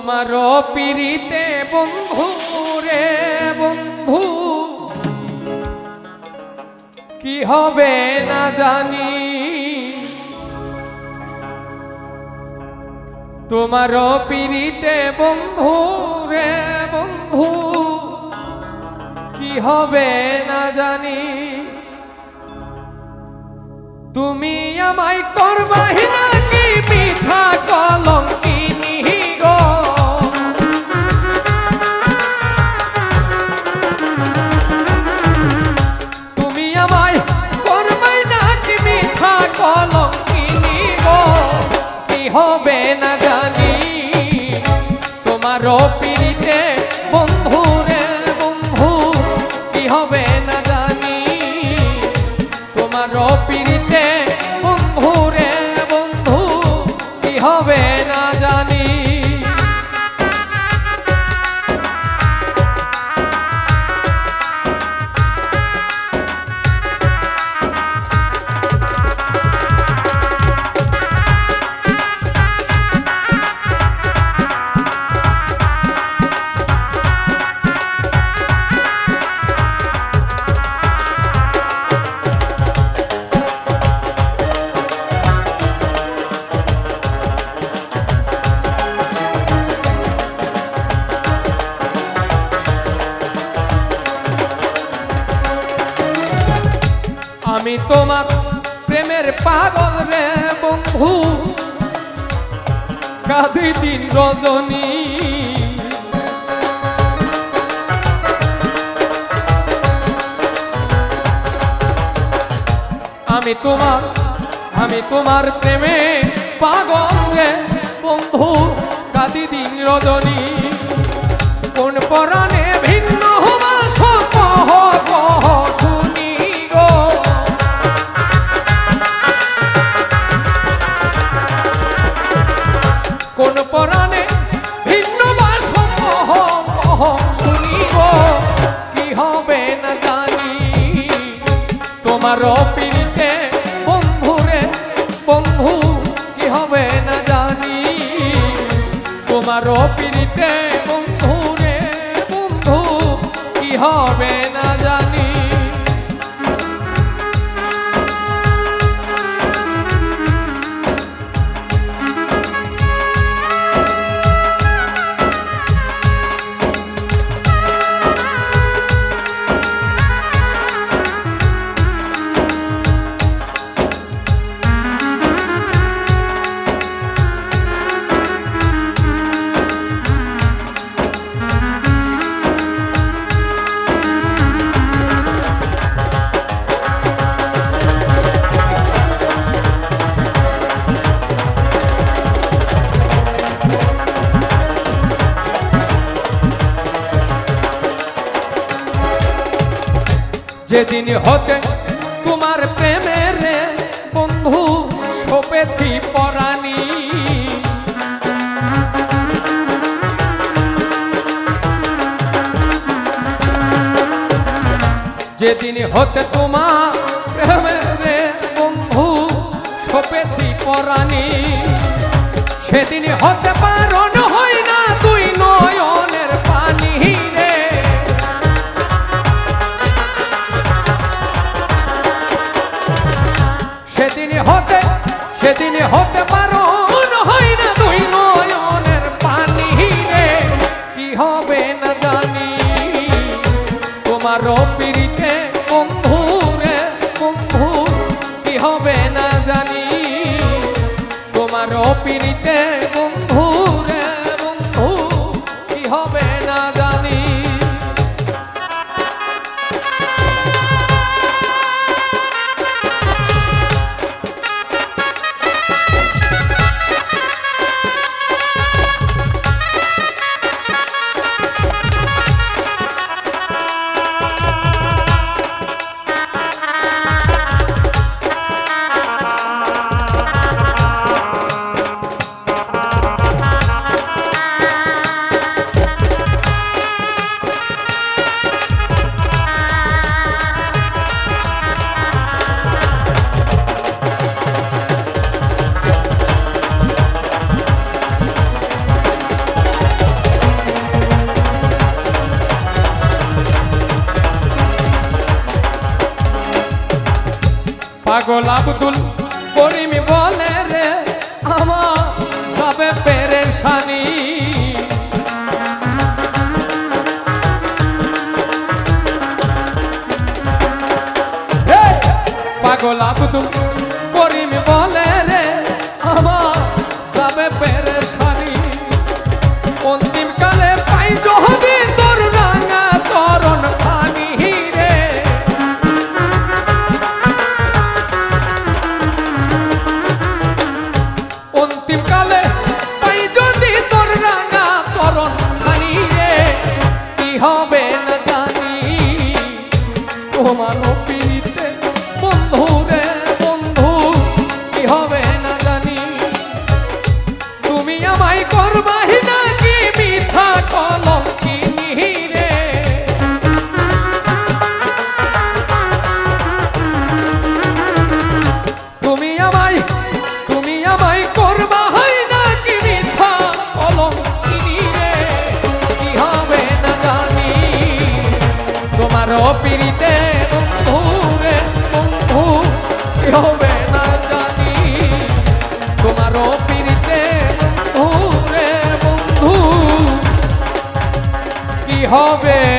তোমার পিড়িতে বন্ধু রে বন্ধু। কি হবে না জানি। তোমার পিড়িতে বন্ধু রে বন্ধু। কি হবে না জানি। তুমি আমায় করবাহি নাকি মিঠা হবে না জানি। তোমার পিড়িতে বন্ধু রে বন্ধু কি হবে না জানি। তোমার পিড়িতে আমি তোমার প্রেমের পাগল রে বন্ধু। কাঁদি দিন রজনী। আমি তোমার আমি তোমার প্রেমে পাগল রে বন্ধু। কাঁদি দিন রজনী। তোমার পিড়িতে বন্ধু রে বন্ধু, কি হবে না জানি। তোমার পিড়িতে বন্ধু রে বন্ধু, কি হবে যেদিন হতে তোমার প্রেমের বন্ধু সপেছি পরাণী যেদিন হতে তোমার প্রেমের বন্ধু সপেছি পরাণী সেদিন হতে পারণ হয় সেদিন হতে পারো হয় না দুই নয়নের পানি রে। কি হবে না জানি। তোমার পিড়িতে বন্ধু রে বন্ধু, কি হবে না জানি। তোমার পিড়িতে পাগল আব্দুল করিম বলে রে আমার সবে পেরেশানি। পাগল আব্দুল হবে না জানি। তোমার হবে।